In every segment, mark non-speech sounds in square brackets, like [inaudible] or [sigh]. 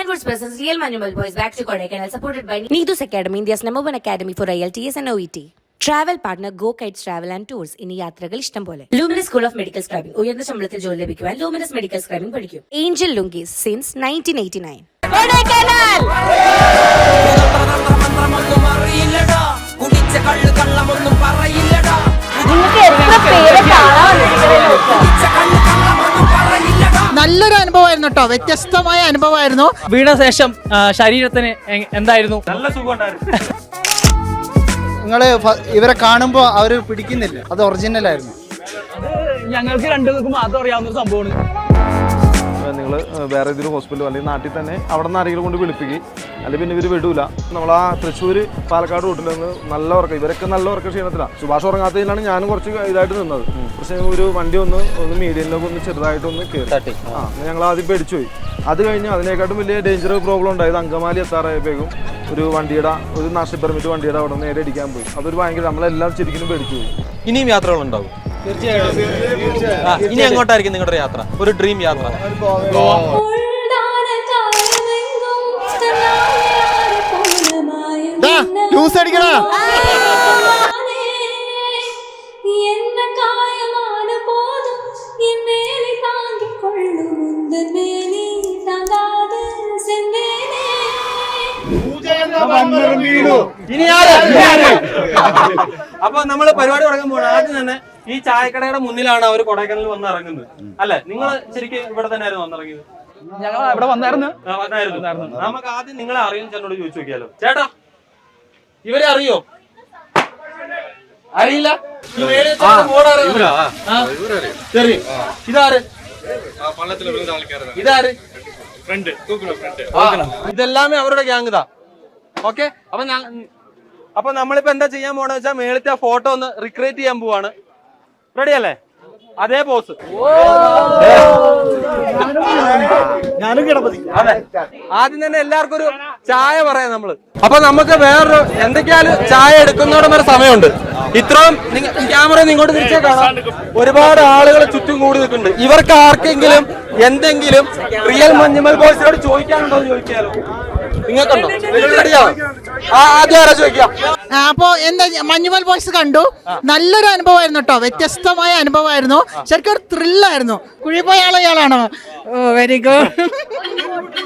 Sandwich presents Real Manual Boys back to Kodaikanal supported by Needus Academy, India's number one academy for IELTS and OET. Travel partner Go Kites Travel and Tours ഇനി യാത്രകൾ ഇഷ്ടം പോലെ. Luminous School of Medical Scribing ഉയർന്ന ശമ്പളത്തിൽ ജോലി ലഭിക്കുവാൻ luminous medical scribing പഠിക്കും. Angel lungi since nineteen eighty nine നിങ്ങൾക്ക് എത്ര പേരെ കാണാൻ നല്ലൊരു അനുഭവമായിരുന്നു കേട്ടോ. വ്യത്യസ്തമായ അനുഭവമായിരുന്നു. വീണ ശേഷം ശരീരത്തിന് എന്തായിരുന്നു? നല്ല സുഖമുണ്ടായിരുന്നു. നിങ്ങൾ ഇവരെ കാണുമ്പോൾ അവർ പിടിക്കുന്നില്ല. അത് ഒറിജിനൽ ആയിരുന്നു. ഞങ്ങൾക്ക് രണ്ടു മാത്രം അറിയാവുന്ന ഒരു സംഭവമാണ്. നിങ്ങൾ വേറെ ഏതൊരു ഹോസ്പിറ്റലോ അല്ലെങ്കിൽ നാട്ടിൽ തന്നെ അവിടെ നിന്ന് ആരെങ്കിലും കൊണ്ട് വിളിപ്പിക്കും. അല്ലെങ്കിൽ പിന്നെ ഇവർ വിടൂല. നമ്മൾ ആ തൃശ്ശൂർ പാലക്കാട് റൂട്ടിൽ നിന്ന് നല്ല ഉറക്കം ഇവരൊക്കെ നല്ല ഉറക്ക ക്ഷീണത്തിലാണ് സുഭാഷ് ഉറങ്ങാത്തതിലാണ് ഞാനും കുറച്ച് ഇതായിട്ട് നിന്നത്. പക്ഷേ ഒരു വണ്ടി ഒന്ന് ഒന്ന് മീഡിയനിലൊക്കെ ഒന്ന് ചെറുതായിട്ടൊന്ന് കയറി ആ ഞങ്ങൾ ആദ്യം പേടിച്ചു പോയി. അത് കഴിഞ്ഞ് അതിനേക്കാട്ടും വലിയ ഡേഞ്ചർ പ്രോബ്ലം ഉണ്ടായത് അങ്കമാലി എത്താറായപ്പോഴേക്കും ഒരു വണ്ടിയുടെ ഒരു നാഷണൽ പെർമിറ്റ് വണ്ടിയുടെ അവിടെ നേരെ അടിക്കാൻ പോയി. അതൊരു ഭയങ്കര നമ്മളെല്ലാം ശരിക്കും പേടിച്ചു പോയി. ഇനിയും യാത്രകൾ ഉണ്ടാവും? ഇനി എങ്ങോട്ടായിരിക്കും നിങ്ങളുടെ യാത്ര? ഒരു ഡ്രീം യാത്ര? ലൂസ് അടിക്കണ അപ്പൊ നമ്മൾ പരിപാടി തുടങ്ങുമ്പോൾ ആദ്യം തന്നെ ഈ ചായക്കടയുടെ മുന്നിലാണ് അവർ കൊടൈക്കനാലിൽ വന്ന് ഇറങ്ങുന്നത്. അല്ലെ? നിങ്ങൾ ശരിക്കും ഇവിടെ തന്നെ ആയിരുന്നു വന്നിറങ്ങിയത്? ഞങ്ങൾ ഇവിടെ വന്നായിരുന്നു. വന്നായിരുന്നു. നമുക്ക് ആദ്യം നിങ്ങളെ അറിയുന്ന ചേട്ടനോട് ചോദിച്ചു നോക്കിയാലോ. ചേട്ടാ ഇവരെ അറിയോ? അറിയില്ല? ശരി. ഇതാര്? ഇതാര്? ആ, ഇതെല്ലാമേ അവരുടെ ഗ്യാങ് ഇതാ. ഓക്കെ അപ്പൊ ഞാൻ അപ്പൊ നമ്മളിപ്പോ എന്താ ചെയ്യാൻ പോണെന്ന് വെച്ചാൽ മേളത്തെ ഫോട്ടോ ഒന്ന് റിക്രിയേറ്റ് ചെയ്യാൻ പോവാണ്. റെഡി അല്ലേ അതേ ബോസ് ഞാനും അതെ. ആദ്യം തന്നെ എല്ലാവർക്കും ഒരു ചായ പറയാം നമ്മൾ. അപ്പൊ നമുക്ക് വേറൊരു എന്തൊക്കെയാലും ചായ എടുക്കുന്നോടം വരെ സമയമുണ്ട്. ഇത്രയും ക്യാമറ ഇങ്ങോട്ട് തിരിച്ചേ കാണാം. ഒരുപാട് ആളുകൾ ചുറ്റും കൂടി നിൽക്കുന്നുണ്ട്. ഇവർക്ക് ആർക്കെങ്കിലും എന്തെങ്കിലും റിയൽ മഞ്ഞുമൽ ബോയ്സിനോട് ചോദിക്കാനുണ്ടോ എന്ന് ചോദിക്കാലോ. നിങ്ങൾക്കുണ്ടോ? ആ ആദ്യം ചോദിക്കാം അപ്പോ എന്താ മഞ്ഞുമൽ ബോയ്സ് കണ്ടു. നല്ലൊരു അനുഭവമായിരുന്നു കേട്ടോ വ്യത്യസ്തമായ അനുഭവമായിരുന്നു. ശരിക്കും ഒരു ത്രില്ലായിരുന്നു ആളോ ഇയാളാണോ? വെരി ഗുഡ് [laughs]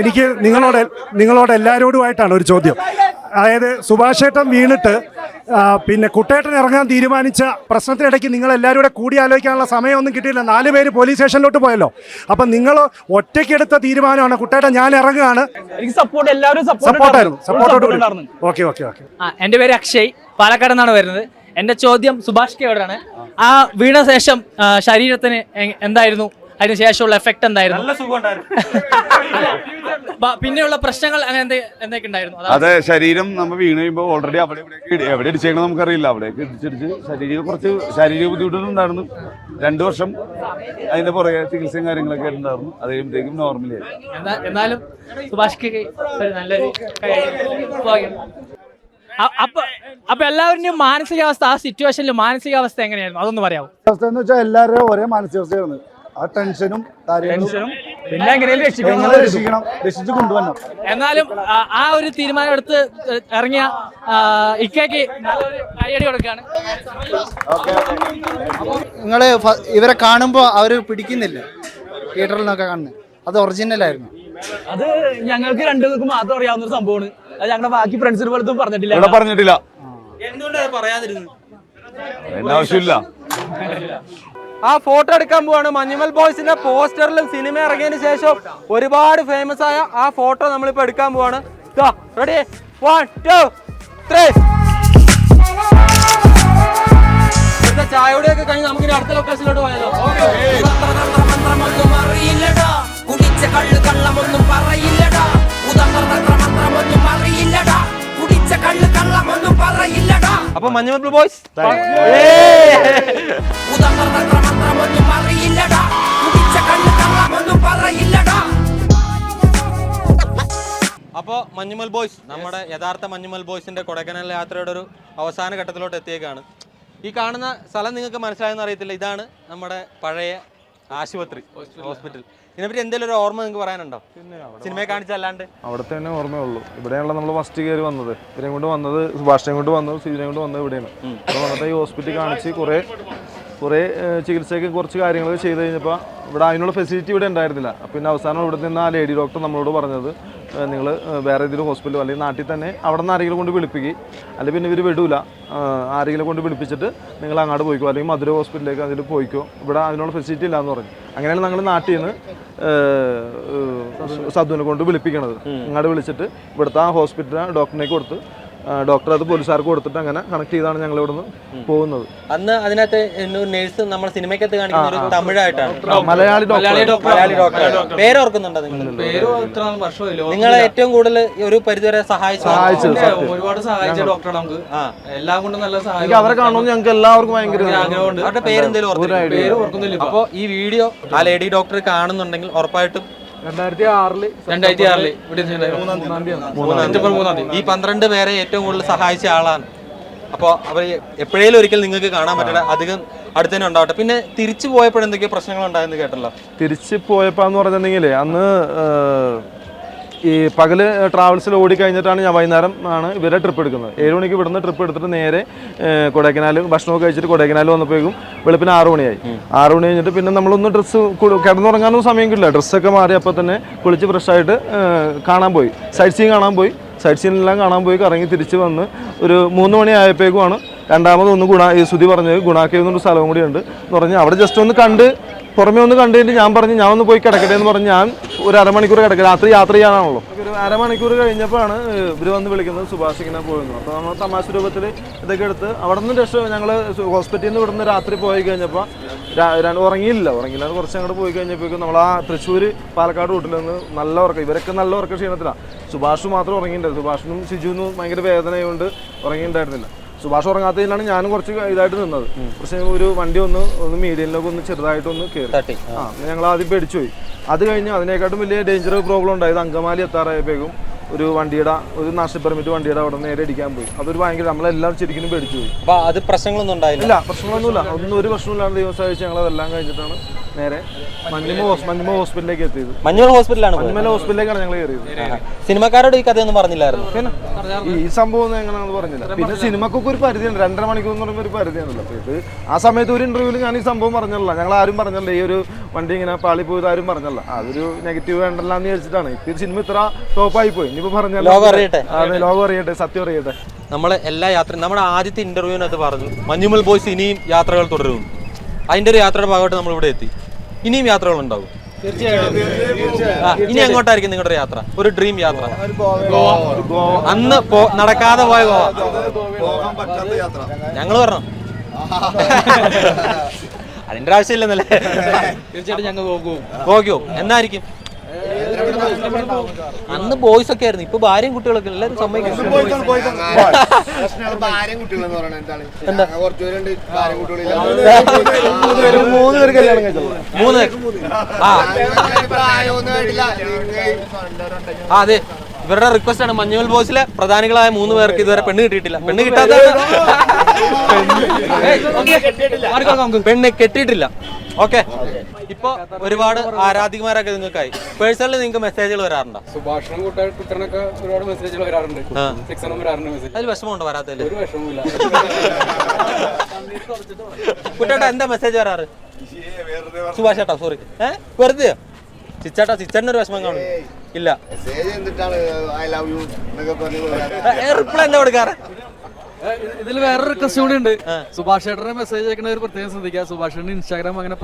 എനിക്ക് നിങ്ങളോട് നിങ്ങളോട് എല്ലാവരോടുമായിട്ടാണ് ഒരു ചോദ്യം. അതായത് സുഭാഷേട്ടൻ വീണിട്ട് പിന്നെ കുട്ടേട്ടൻ ഇറങ്ങാൻ തീരുമാനിച്ച പ്രശ്നത്തിനിടയ്ക്ക് നിങ്ങൾ എല്ലാവരും കൂടെ കൂടിയാലോചിക്കാനുള്ള സമയമൊന്നും കിട്ടിയില്ല. നാല് പേര് പോലീസ് സ്റ്റേഷനിലോട്ട് പോയല്ലോ. അപ്പം നിങ്ങൾ ഒറ്റയ്ക്കെടുത്ത തീരുമാനമാണ് കുട്ടേട്ടൻ ഞാൻ ഇറങ്ങുകയാണ്. എനിക്ക് സപ്പോർട്ട് എല്ലാവരും സപ്പോർട്ടായിരുന്നു സപ്പോർട്ടോട് കൂടി ഉണ്ടായിരുന്നു. ഓക്കെ ഓക്കെ ഓക്കെ ആ എന്റെ പേര് അക്ഷയ്. പാലക്കാട് നിന്നാണ് വരുന്നത്. എന്റെ ചോദ്യം സുഭാഷ് കേടാണ് ആ വീണ ശേഷം ശരീരത്തിന് എന്തായിരുന്നു? അതിന് ശേഷമുള്ള എഫക്ട് എന്തായിരുന്നു? നല്ല സുഖമുണ്ടായിരുന്നു. ബ- പിന്നെയുള്ള പ്രശ്നങ്ങൾ അങ്ങനെ എന്തെ- എന്തൊക്കെ ഉണ്ടായിരുന്നു? അതെ. ശരീരം നമ്മൾ വീണ് കഴിയുമ്പോൾ ഓൾറെഡി അവിടെ ഇവിടെ ഇടി- എവിടെ ഇടിച്ചേക്കണം നമുക്കറിയില്ല. അവിടെ ഇടിച്ചിടിച്ച് ശരീരം കുറച്ച് ശാരീരിക ബുദ്ധിമുട്ടുണ്ടായിരുന്നു രണ്ടു വർഷം അതിന്റെ പുറകെ ചികിത്സയും കാര്യങ്ങളൊക്കെ ഉണ്ടായിരുന്നു. അത് കഴിയുമ്പോഴത്തേക്കും നോർമലി ആയി. എന്നാ- എന്നാലും സുഭാഷ്ക്ക് ഒരു നല്ലൊരു ഭാഗ്യം. അ- അപ്പൊ അപ്പൊ എല്ലാവരുടെയും മാനസികാവസ്ഥ ആ സിറ്റുവേഷനിൽ മാനസികാവസ്ഥ എങ്ങനെയായിരുന്നു? അതൊന്ന് പറയാമോ അവസ്ഥ എന്ന് വെച്ചാൽ എല്ലാവരുടെയും ഒരേ മാനസികാവസ്ഥയായിരുന്നു ആ ടെൻഷനും കാര്യങ്ങളും പിന്നെ എങ്ങനെയും രക്ഷിക്കണം എങ്ങനെ രക്ഷിക്കണം രക്ഷിച്ച് കൊണ്ടുവരണം. എന്നാലും ആ- ആ ഒരു തീരുമാനം എടുത്ത് ഇറങ്ങിയ ആ, ഇക്കയ്ക്ക് നല്ലൊരു കൈയടി കൊടുക്കുകയാണ്. നിങ്ങൾ ഇവരെ കാണുമ്പോൾ അവർ പിടിക്കുന്നില്ല? തിയേറ്ററിൽ നിന്നൊക്കെ കാണുന്നത് അത് ഒറിജിനൽ ആയിരുന്നു. അത് ഞങ്ങൾക്ക് രണ്ടുപേർക്ക് മാത്രം അറിയാവുന്ന ഒരു സംഭവമാണ്. അത് ഞങ്ങളുടെ ബാക്കി ഫ്രണ്ട്സിന് പോലത്തും പറഞ്ഞിട്ടില്ല. ഇവിടെ പറഞ്ഞിട്ടില്ല. എന്തുകൊണ്ടാണ് പറയാതിരുന്നത്? അതിന്റെ ആവശ്യമില്ല. ആ ഫോട്ടോ എടുക്കാൻ പോവാണ്. മഞ്ഞുമൽ ബോയ്സിന്റെ പോസ്റ്ററിലും സിനിമ ഇറങ്ങിയതിന് ശേഷം ഒരുപാട് ഫേമസ് ആയ ആ ഫോട്ടോ നമ്മളിപ്പോ എടുക്കാൻ പോവാണ്. റെഡി വൺ ടു ത്രീ ചായയുടെയൊക്കെ കഴിഞ്ഞ് നമുക്ക് ഇനി അടുത്ത ലൊക്കേഷനിലോട്ട് പോയാലോ? അറിയില്ലടാ കുടിച്ച കള്ള് കള്ളമൊന്നും പറയില്ലടാ. അറിയില്ലടാ കുടിച്ച കള്ള് കള്ളമൊന്നും പറയില്ലടാ. അപ്പൊ മഞ്ഞുമൽ ബോയ്സ് ഉദന്ത്ര മന്ത്രമൊന്നും അറിയില്ലടാ. കുടിച്ച കള്ള് കള്ളമൊന്നും പറയില്ലടാ. അപ്പോൾ മഞ്ഞുമൽ ബോയ്സ് നമ്മുടെ യഥാർത്ഥ മഞ്ഞുമൽ ബോയ്സിന്റെ കൊടൈക്കനാൽ യാത്രയുടെ ഒരു അവസാന ഘട്ടത്തിലോട്ട് എത്തിയേക്കാണ്. ഈ കാണുന്ന സ്ഥലം നിങ്ങൾക്ക് മനസ്സിലായെന്ന് അറിയത്തില്ല. ഇതാണ് നമ്മുടെ പഴയ ആശുപത്രി ഹോസ്പിറ്റൽ. ഇതിനെപ്പറ്റി എന്തെങ്കിലും ഒരു ഓർമ്മ നിങ്ങൾക്ക് പറയാനുണ്ടോ? സിനിമയെ കാണിച്ചല്ലാണ്ട് അവിടുത്തെ തന്നെ ഓർമ്മയുള്ളൂ. ഇവിടെയാണല്ലോ നമ്മൾ ഫസ്റ്റ് കയറി വന്നത്. ഇവരെയും കൊണ്ട് വന്നത് സുഭാഷിനെ കൊണ്ട് വന്നത് സിവിനെ കൊണ്ട് വന്നത് ഇവിടെയാണ്. അപ്പോൾ വന്നിട്ട് ഈ ഹോസ്പിറ്റലിൽ കാണിച്ച് കുറേ കുറേ ചികിത്സയ്ക്കും കുറച്ച് കാര്യങ്ങളൊക്കെ ചെയ്ത് കഴിഞ്ഞപ്പോൾ ഇവിടെ അതിനുള്ള ഫെസിലിറ്റി ഇവിടെ ഉണ്ടായിരുന്നില്ല. അപ്പോൾ പിന്നെ അവസാനം ഇവിടെ നിന്ന് ആ ലേഡി ഡോക്ടർ നമ്മളോട് പറഞ്ഞത് നിങ്ങൾ വേറെ ഏതെങ്കിലും ഹോസ്പിറ്റലോ അല്ലെങ്കിൽ നാട്ടിൽ തന്നെ അവിടെ നിന്ന് ആരെങ്കിലും കൊണ്ട് വിളിപ്പിക്കുക അല്ലെങ്കിൽ പിന്നെ ഇവർ വിടൂല. ആരെങ്കിലും കൊണ്ട് വിളിപ്പിച്ചിട്ട് നിങ്ങൾ അങ്ങോട്ട് പോയിക്കോ. അല്ലെങ്കിൽ മധുര ഹോസ്പിറ്റലിലേക്ക് അതിൽ പോയിക്കോ. ഇവിടെ അതിനുള്ള ഫെസിലിറ്റി ഇല്ല എന്ന് പറഞ്ഞു. അങ്ങനെയാണ് ഞങ്ങൾ നാട്ടിൽ നിന്ന് ഏഹ്, കൊണ്ട് വിളിപ്പിക്കണത്. അങ്ങോട്ട് വിളിച്ചിട്ട് ഇവിടുത്തെ ആ ഹോസ്പിറ്റലിലെ ഡോക്ടറിനെ കൊടുത്ത് ഡോക്ടർ അത് പോലീസുകാർക്ക് കൊടുത്തിട്ട് അങ്ങനെ കണക്ട് ചെയ്താണ് ഞങ്ങൾ ഇവിടുന്ന് പോകുന്നത്. അന്ന് അതിനകത്ത് നേഴ്സ് നമ്മൾ സിനിമയ്ക്കകത്ത് കാണിക്കുന്ന ഒരു തമിഴായിട്ടാണ്. മലയാളി ഡോക്ടർ മലയാളി ഡോക്ടർ പേര് ഓർക്കുന്നുണ്ടോ നിങ്ങൾ വർഷമായില്ലോ ഏറ്റവും കൂടുതൽ ഒരു പരിധിവരെ സഹായിച്ചു ഒരുപാട് സഹായിച്ച ഡോക്ടറാണ് നമുക്ക്. എല്ലാം കൊണ്ടും നല്ല എനിക്ക് സഹായം അവരെ കാണുമെന്ന് ഞങ്ങൾക്ക് എല്ലാവർക്കും ഭയങ്കര ആഗ്രഹമുണ്ട്. അവരുടെ? പേര് ഓർക്കുന്നില്ല അപ്പോൾ ഈ വീഡിയോ ആ ലേഡി ഡോക്ടർ കാണുന്നുണ്ടെങ്കിൽ ഉറപ്പായിട്ടും രണ്ടായിരത്തി ആറിൽ രണ്ടായിരത്തി ആറിൽ ഇവിടെ സെപ്റ്റംബർ മൂന്നാം തീയതി. ഈ പന്ത്രണ്ട് പേരെ ഏറ്റവും കൂടുതൽ സഹായിച്ച ആളാണ്. അപ്പോൾ അവർ എപ്പോഴേലും ഒരിക്കൽ നിങ്ങൾക്ക് കാണാൻ പറ്റില്ല. അധികം അടുത്ത് തന്നെ ഉണ്ടാവട്ടെ. പിന്നെ തിരിച്ചു പോയപ്പോൾ എന്തൊക്കെയോ പ്രശ്നങ്ങൾ ഉണ്ടായെന്ന് കേട്ടല്ലോ. തിരിച്ചു പോയപ്പോൾ എന്ന് പറഞ്ഞിട്ടുണ്ടെങ്കിൽ അന്ന് ഈ പകൽ ട്രാവൽസിൽ ഓടിക്കഴിഞ്ഞിട്ടാണ് ഞാൻ വൈകുന്നേരം ആണ് ഇവരെ ട്രിപ്പ് എടുക്കുന്നത്. ഏഴ് മണിക്ക് ഇവിടുന്ന് ട്രിപ്പ് എടുത്തിട്ട് നേരെ കൊടൈക്കനാൽ ഭക്ഷണമൊക്കെ കഴിച്ചിട്ട് കൊടൈക്കനാൽ വന്നപ്പോഴേക്കും വെളുപ്പിന് ആറ് മണിയായി. ആറ് മണി കഴിഞ്ഞിട്ട് പിന്നെ നമ്മളൊന്ന് ഡ്രസ്സ് കിടന്നുറങ്ങാനൊന്നും സമയം കിട്ടില്ല. ഡ്രസ്സൊക്കെ മാറി അപ്പോൾ തന്നെ കുളിച്ച് ഫ്രഷായിട്ട് കാണാൻ പോയി. സൈറ്റ് സീൻ കാണാൻ പോയി. സൈറ്റ് സീനെല്ലാം കാണാൻ പോയി കറങ്ങി തിരിച്ച് വന്ന് ഒരു മൂന്ന് മണി ആയപ്പോഴേക്കുമാണ് രണ്ടാമത് ഒന്ന് ഗുണ ഈ സുതി പറഞ്ഞത് ഗുണാക്കേവ് എന്നൊരു സ്ഥലവും കൂടി ഉണ്ട് എന്ന് പറഞ്ഞ് അവിടെ ജസ്റ്റ് ഒന്ന് കണ്ട് പുറമേ ഒന്ന് കണ്ടിട്ട് ഞാൻ പറഞ്ഞു ഞാൻ ഒന്ന് പോയി കിടക്കട്ടെ എന്ന് പറഞ്ഞ് ഞാൻ ഒരു അരമണിക്കൂർ കിടക്കുക രാത്രി യാത്ര ചെയ്യാനാണല്ലോ. ഒരു അരമണിക്കൂർ കഴിഞ്ഞപ്പോഴാണ് ഇവർ വന്ന് വിളിക്കുന്നത് സുഭാഷ് ഇങ്ങനെ പോയിരുന്നു. അപ്പോൾ നമ്മൾ തമാശ രൂപത്തിൽ ഇതൊക്കെ എടുത്ത് അവിടെ നിന്ന് രക്ഷ ഞങ്ങൾ ഹോസ്പിറ്റലിൽ നിന്ന് ഇവിടുന്ന് രാത്രി പോയി കഴിഞ്ഞപ്പോൾ ഉറങ്ങിയില്ല. ഉറങ്ങിയില്ല കുറച്ച് അങ്ങോട്ട് പോയി കഴിഞ്ഞപ്പോഴേക്കും നമ്മൾ ആ തൃശ്ശൂർ പാലക്കാട് റൂട്ടിൽ നിന്ന് നല്ല ഉറക്കം. ഇവരൊക്കെ നല്ല ഉറക്ക ക്ഷീണത്തിലാണ് സുഭാഷ് മാത്രം ഉറങ്ങിയിട്ടുണ്ടായിരുന്നു സുഭാഷിനും ശിജുവിനും ഭയങ്കര വേദനയുകൊണ്ട് ഉറങ്ങിയിട്ടുണ്ടായിരുന്നില്ല സുഭാഷ് ഉറങ്ങാത്തതിലാണ് ഞാനും കുറച്ച് ഇതായിട്ട് നിന്നത്. പക്ഷേ ഒരു വണ്ടി ഒന്ന് ഒന്ന് മീഡിയനിലൊക്കെ ഒന്ന് ചെറുതായിട്ടൊന്ന് കയറി ആ. ഞങ്ങൾ ആദ്യം പേടിച്ചു പോയി അത് കഴിഞ്ഞ് അതിനേക്കാട്ടും വലിയ ഡേഞ്ചർ പ്രോബ്ലം ഉണ്ടായത് അങ്കമാലി എത്താറായപ്പോഴേക്കും ഒരു വണ്ടിയുടെ ഒരു നാഷണൽ പെർമിറ്റ് വണ്ടിയുടെ അവിടെ നേരെ അടിക്കാൻ പോയി. അതൊരു ഭയങ്കര നമ്മളെല്ലാം ശരിക്കും പേടിച്ചു പോയി അത് പ്രശ്നങ്ങളൊന്നും ഉണ്ടായില്ല? ഇല്ല പ്രശ്നങ്ങളൊന്നുമില്ല. ഒന്നും ഒരു പ്രശ്നമില്ലാണ്ട് ദിവസം സഹായിച്ച് ഞങ്ങൾ അതെല്ലാം കഴിഞ്ഞിട്ടാണ് നേരെ മഞ്ഞുമ മഞ്ഞുമ ഹോസ്പിറ്റലിലേക്ക് എത്തിയത്. മഞ്ഞൂർ ഹോസ്പിറ്റലാണ് പോയത്. മഞ്ഞുമല ഹോസ്പിറ്റലിലേക്കാണ് ഞങ്ങൾ കയറിയത്. സിനിമക്കാരോട് ഈ കഥയൊന്നും പറഞ്ഞില്ലായിരുന്നു? പിന്നെ ഈ സംഭവം ഒന്നും എങ്ങനെയാണെന്ന് പറഞ്ഞില്ല. പിന്നെ സിനിമക്കൊക്കെ ഒരു പരിധിയുണ്ട്. രണ്ടര മണിക്കൂർ എന്ന് പറയുമ്പോൾ ഒരു പരിധിയാണല്ലോ. അപ്പോൾ ഇത് ആ സമയത്ത് ഒരു ഇന്റർവ്യൂവിൽ ഞാൻ ഈ സംഭവം പറഞ്ഞല്ല ഞങ്ങൾ ആരും പറഞ്ഞല്ല ഈ ഒരു വണ്ടി ഇങ്ങനെ പാളി പോയത് ആരും പറഞ്ഞല്ല അതൊരു നെഗറ്റീവ് വേണ്ടല്ല എന്ന് വിചാരിച്ചിട്ടാണ്. ഇപ്പൊ ഈ സിനിമ ഇത്ര ടോപ്പ് ആയി പോയി. ഇനിയിപ്പോ പറഞ്ഞല്ലോ ലോകം അറിയട്ടെ. അതെ ലോകം അറിയട്ടെ. സത്യം അറിയട്ടെ. നമ്മൾ എല്ലാ യാത്രയും നമ്മുടെ ആദ്യത്തെ ഇന്റർവ്യൂവിനകത്ത് പറഞ്ഞു മഞ്ഞുമൽ ബോയ്സ് ഇനിയും യാത്രകൾ തുടരുന്നു. അതിന്റെ ഒരു യാത്രയുടെ ഭാഗമായിട്ട് നമ്മൾ ഇവിടെ എത്തി. ഇനിയും യാത്രകൾ ഉണ്ടാവും ഇനി എങ്ങോട്ടായിരിക്കും നിങ്ങളുടെ യാത്ര. ഒരു ഡ്രീം യാത്ര. അന്ന് നടക്കാതെ പോയ ഗോവ. ഞങ്ങൾ പറഞ്ഞു അതിന്റെ ആവശ്യമില്ലെന്നല്ലേ തീർച്ചയായിട്ടും ഞങ്ങൾ പോകും. എന്നായിരിക്കും? അന്ന് ബോയ്സ് ഒക്കെ ആയിരുന്നു. ഇപ്പൊ ഭാര്യയും കുട്ടികളൊക്കെ എല്ലാരും സമ്മതിക്കും. മൂന്ന് ആ. ആ, അതെ. ഇവരുടെ റിക്വസ്റ്റ് ആണ്. മഞ്ഞുമൽ ബോയ്സിലെ പ്രധാനികളായ മൂന്ന് പേർക്ക് ഇതുവരെ പെണ്ണ് കിട്ടിയിട്ടില്ല. പെണ്ണ് കിട്ടാത്ത പെണ്ണ് കെട്ടിയിട്ടില്ല. ഓക്കെ. ഇപ്പൊ ഒരുപാട് ആരാധികമാരൊക്കെ നിങ്ങൾക്കായി. പേഴ്സണലി നിങ്ങൾക്ക് മെസ്സേജുകൾ വരാറുണ്ടോ? സുഭാഷണം കുട്ടനൊക്കെ ഒരുപാട് മെസ്സേജുകൾ വരാറുണ്ട്. അതിൽ വിഷമമുണ്ടോ വരാത്തതിൽ ഒരു വിഷമമില്ല കുട്ടേട്ടാ എന്താ മെസ്സേജ് വരാറ്? സുഭാഷ് ചേട്ടാ സോറി ഏ? വെറുതെ ചിച്ചാട്ടാ ചിച്ചേട്ടന് ഒരു വിഷമം കാണും. ഇല്ല. റിപ്ലൈ എന്താ കൊടുക്കാറ്? ഇതിൽ വേറൊരു റിക്വസ്റ്റ് കൂടി ഉണ്ട്. സുഭാഷ് ചേട്ടന്റെ മെസ്സേജ് അയക്കുന്ന ഒരു പ്രത്യേകം ശ്രദ്ധിക്കുക. സുഭാഷ് ചേട്ടൻ ഇൻസ്റ്റാഗ്രാം അങ്ങനെ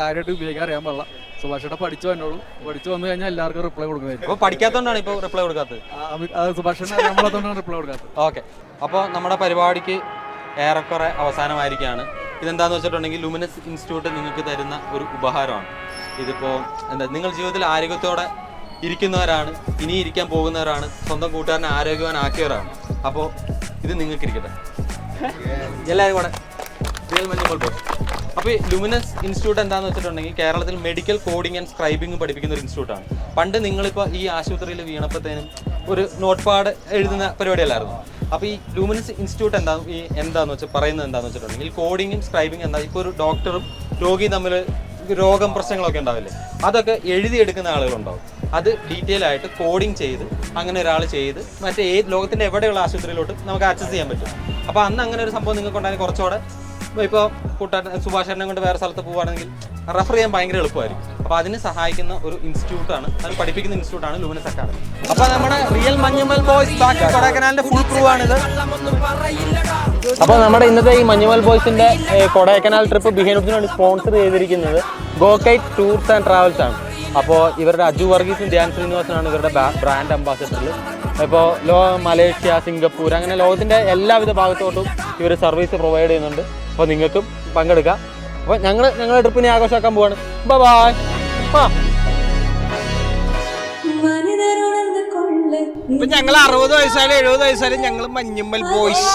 കാര്യമായിട്ട് ഉപയോഗിക്കാൻ അറിയാൻ പാടില്ല. സുഭാഷ് ചേട്ടൻ പഠിച്ചു വന്നോളൂ. പഠിച്ചു വന്നു കഴിഞ്ഞാൽ എല്ലാവർക്കും റിപ്ലൈ കൊടുക്കുന്നതായിരിക്കും അപ്പൊ പഠിക്കാത്തോണ്ടാണ് ഇപ്പൊ റിപ്ലൈ കൊടുക്കാത്തത്. സുഭാഷ് ചേട്ടൻ അറിയാൻ പാടാത്തോണ്ടാണ് റിപ്ലൈ കൊടുക്കാത്തത്. ഓക്കെ. അപ്പോൾ നമ്മുടെ പരിപാടിക്ക് ഏറെക്കുറെ അവസാനമായിരിക്കുകയാണ്. ഇതെന്താന്ന് വെച്ചിട്ടുണ്ടെങ്കിൽ ലുമിനസ് ഇൻസ്റ്റിറ്റ്യൂട്ട് നിങ്ങൾക്ക് തരുന്ന ഒരു ഉപഹാരമാണ്. ഇതിപ്പോൾ എന്താ നിങ്ങൾ ജീവിതത്തിൽ ആരോഗ്യത്തോടെ ഇരിക്കുന്നവരാണ് ഇനി ഇരിക്കാൻ പോകുന്നവരാണ് സ്വന്തം കൂട്ടുകാരനെ ആരോഗ്യവാനാക്കിയവരാണ്. അപ്പോൾ ഇത് നിങ്ങൾക്ക് ഇരിക്കട്ടെ എല്ലാവരും കൂടെ റിയൽ അപ്പോൾ ലുമിനസ് ഇൻസ്റ്റിറ്റ്യൂട്ട് എന്താണെന്ന് വെച്ചിട്ടുണ്ടെങ്കിൽ കേരളത്തിൽ മെഡിക്കൽ കോഡിംഗ് ആൻഡ് സ്ക്രൈബിംഗ് പഠിപ്പിക്കുന്ന ഒരു ഇൻസ്റ്റിറ്റ്യൂട്ടാണ് പണ്ട് നിങ്ങളിപ്പോൾ ഈ ആശുപത്രിയിൽ വീണപ്പോഴത്തേനും ഒരു നോട്ട് പാഡ് എഴുതുന്ന പരിപാടിയല്ലായിരുന്നു. അപ്പോൾ ഈ ലുമിനസ് ഇൻസ്റ്റിറ്റ്യൂട്ട് എന്താ ഈ എന്താന്ന് വെച്ചാൽ പറയുന്നത് എന്താന്ന് വെച്ചിട്ടുണ്ടെങ്കിൽ കോഡിങ്ങും സ്ക്രൈബിംഗ് എന്താ ഇപ്പോൾ ഒരു ഡോക്ടറും രോഗിയും തമ്മിൽ രോഗം പ്രശ്നങ്ങളൊക്കെ ഉണ്ടാവില്ലേ? അതൊക്കെ എഴുതിയെടുക്കുന്ന ആളുകളുണ്ടാവും. അത് ഡീറ്റെയിൽ ആയിട്ട് കോഡിങ് ചെയ്ത് അങ്ങനെ ഒരാൾ ചെയ്ത് മറ്റേ ഏത് ലോകത്തിന്റെ എവിടെയുള്ള ആശുപത്രിയിലോട്ട് നമുക്ക് ആക്സസ് ചെയ്യാൻ പറ്റും. അപ്പോൾ അന്ന് അങ്ങനെ ഒരു സംഭവം നിങ്ങൾക്ക് ഉണ്ടായാൽ കുറച്ചുകൂടെ ഇപ്പോൾ കൂട്ടാൻ സുഭാഷനെ കൊണ്ട് വേറെ സ്ഥലത്ത് പോവുകയാണെങ്കിൽ റെഫർ ചെയ്യാൻ ഭയങ്കര എളുപ്പമായിരിക്കും. അപ്പോൾ അതിന് സഹായിക്കുന്ന ഒരു ഇൻസ്റ്റിറ്റ്യൂട്ടാണ് അത് പഠിപ്പിക്കുന്ന ഇൻസ്റ്റിറ്റ്യൂട്ടാണ് ലൂമിനസ് അക്കാദമി അപ്പോൾ നമ്മുടെ റിയൽ മഞ്ഞുമൽ ബോയ്സ് ബാക്കി കൊടൈക്കനാലിന്റെ ഫുൾ ക്രൂ ആണിത്. അപ്പോൾ നമ്മുടെ ഇന്നത്തെ ഈ മഞ്ഞുമൽ ബോയ്സിന്റെ കൊടൈക്കനാൽ ട്രിപ്പ് ബിഹേനോസിന് വേണ്ടി സ്പോൺസർ ചെയ്തിരിക്കുന്നത് ഗോകൈറ്റ് ടൂർസ് ആൻഡ് ട്രാവൽസ് ആണ്. അപ്പോൾ ഇവരുടെ അജു വർഗീസും ധ്യാൻ ശ്രീനിവാസനാണ് ഇവരുടെ ബ്രാൻഡ് അംബാസിഡറിൽ ഇപ്പോൾ ലോ. മലേഷ്യ സിംഗപ്പൂർ അങ്ങനെ ലോകത്തിന്റെ എല്ലാവിധ ഭാഗത്തോട്ടും ഇവർ സർവീസ് പ്രൊവൈഡ് ചെയ്യുന്നുണ്ട്. അപ്പോൾ നിങ്ങൾക്കും പങ്കെടുക്കാം. അപ്പോൾ ഞങ്ങൾ ഞങ്ങളുടെ ട്രിപ്പിനെ ആഘോഷമാക്കാൻ പോവാണ്. ബൈ ബായ് ഇപ്പൊ ഞങ്ങൾ അറുപത് വയസ്സായാലും എഴുപത് വയസ്സായാലും ഞങ്ങൾ മഞ്ഞുമ്മൽ ബോയ്സ്